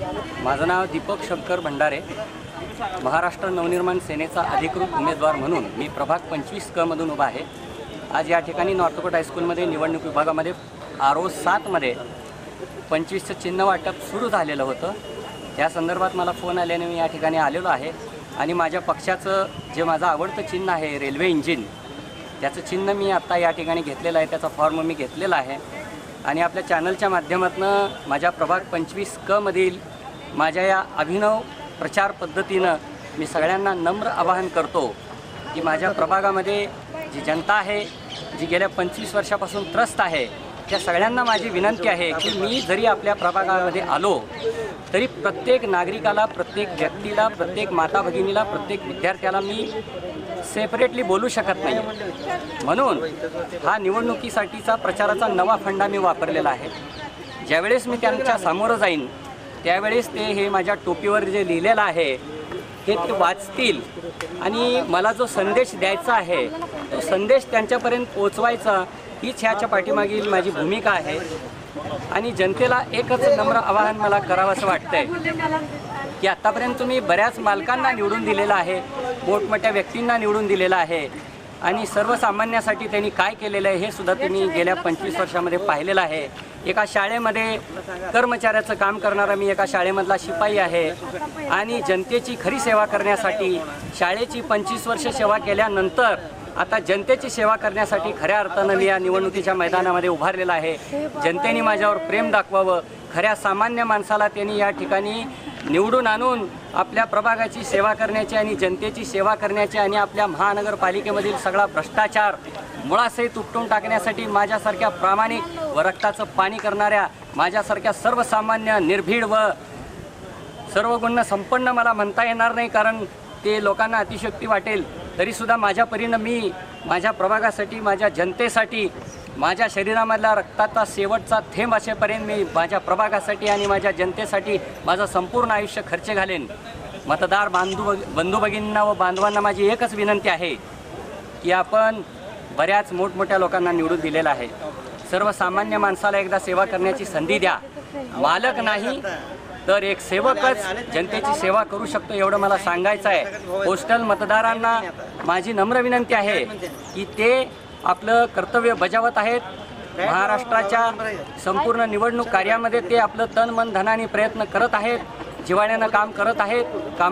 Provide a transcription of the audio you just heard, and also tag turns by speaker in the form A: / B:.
A: माझं नाव दीपक शंकर भंडारे. महाराष्ट्र नवनिर्माण सेनेचा अधिकृत उमेदवार म्हणून मी प्रभाग पंचवीस कमधून उभा आहे. आज या ठिकाणी नॉर्थकोट हायस्कूलमध्ये निवडणूक विभागामध्ये आर ओ सातमध्ये पंचवीसचं चिन्ह वाटप सुरू झालेलं होतं. या संदर्भात मला फोन आल्याने मी या ठिकाणी आलेलो आहे आणि माझ्या पक्षाचं जे माझं आवडतं चिन्ह आहे रेल्वे इंजिन त्याचं चिन्ह मी आत्ता या ठिकाणी घेतलेलं आहे त्याचा फॉर्म मी घेतलेला आहे. आणि आपल्या चॅनलच्या माध्यमातून माझ्या प्रभाग पंचवीस कमधील माझ्या या अभिनव प्रचार पद्धतीनं मी सगळ्यांना नम्र आवाहन करतो की माझ्या प्रभागामध्ये जी जनता आहे जी गेल्या पंचवीस वर्षापासून त्रस्त आहे त्या सगळ्यांना माझी विनंती आहे की मी जरी आपल्या प्रभागामध्ये आलो तरी प्रत्येक नागरिकाला प्रत्येक व्यक्तीला प्रत्येक माता भगिनीला प्रत्येक विद्यार्थ्याला मी सेपरेटली बोलू शकत नाही. म्हणून हा निवडणुकीसाठीचा प्रचाराचा नवा फंडा मी वापरलेला आहे. ज्यावेळेस मी त्यांच्या सामोरं जाईन त्यावेळेस ते हे माझ्या टोपीवर जे लिहिलेलं आहे हे ते वाचतील. आणि मला जो संदेश द्यायचा आहे तो संदेश त्यांच्यापर्यंत पोचवायचा हीच ह्याच्या पाठीमागील माझी भूमिका आहे. आणि जनतेला एकच नम्र आवाहन मला करावंसं वाटतंय की आत्तापर्यंत तुम्ही बऱ्याच मालकांना निवडून दिलेलं आहे मोठमोठ्या व्यक्तींना निवडून दिलेलं आहे. आणि सर्वसामान्यासाठी त्यांनी काय केलेलं आहे हे सुद्धा तुम्ही गेल्या पंचवीस वर्षामध्ये पाहिलेलं आहे. एका शाळेमध्ये कर्मचाऱ्याचं काम करणारा मी एका शाळेमधला शिपाई आहे. आणि जनतेची खरी सेवा करण्यासाठी शाळेची पंचवीस वर्ष सेवा केल्यानंतर आता जनतेची सेवा करण्यासाठी खऱ्या अर्थानं मी या निवडणुकीच्या मैदानामध्ये उभारलेला आहे. जनतेने माझ्यावर प्रेम दाखवावं. खऱ्या सामान्य माणसाला त्यांनी या ठिकाणी निवडून आणून आपल्या प्रभागाची सेवा करण्याची आणि जनतेची सेवा करण्याची आणि आपल्या महानगरपालिकेमधील सगळा भ्रष्टाचार मुळासहित उपटून टाकण्यासाठी माझ्यासारख्या प्रामाणिक व रक्ताचं पाणी करणाऱ्या माझ्यासारख्या सर्वसामान्य निर्भीड व सर्व गुण संपन्न मला म्हणता येणार नाही कारण ते लोकांना अतिशक्ती वाटेल. तरीसुद्धा माझ्या परीनं मी माझ्या प्रभागासाठी माझ्या जनतेसाठी माझ्या शरीरामधल्या रक्ताचा शेवटचा थेंब असेपर्यंत मी माझ्या प्रभागासाठी आणि माझ्या जनतेसाठी माझं संपूर्ण आयुष्य खर्च घालेन. मतदार बांधू बंधू भगिनींना व बांधवांना माझी एकच विनंती आहे की आपण बऱ्याच मोठमोठ्या लोकांना निवडून दिलेलं आहे. सर्वसामान्य माणसाला एकदा सेवा करण्याची संधी द्या. मालक नाही तर एक सेवकच जनतेची सेवा करू शकतो एवढं मला सांगायचं आहे. पोस्टल मतदारांना माझी नम्र विनंती आहे की ते आपलं कर्तव्य बजावत आहेत. महाराष्ट्राच्या संपूर्ण निवडणूक कार्यामध्ये ते आपलं तन मन धनाने प्रयत्न करत आहेत. जिवाण्यानं काम करत आहेत. काम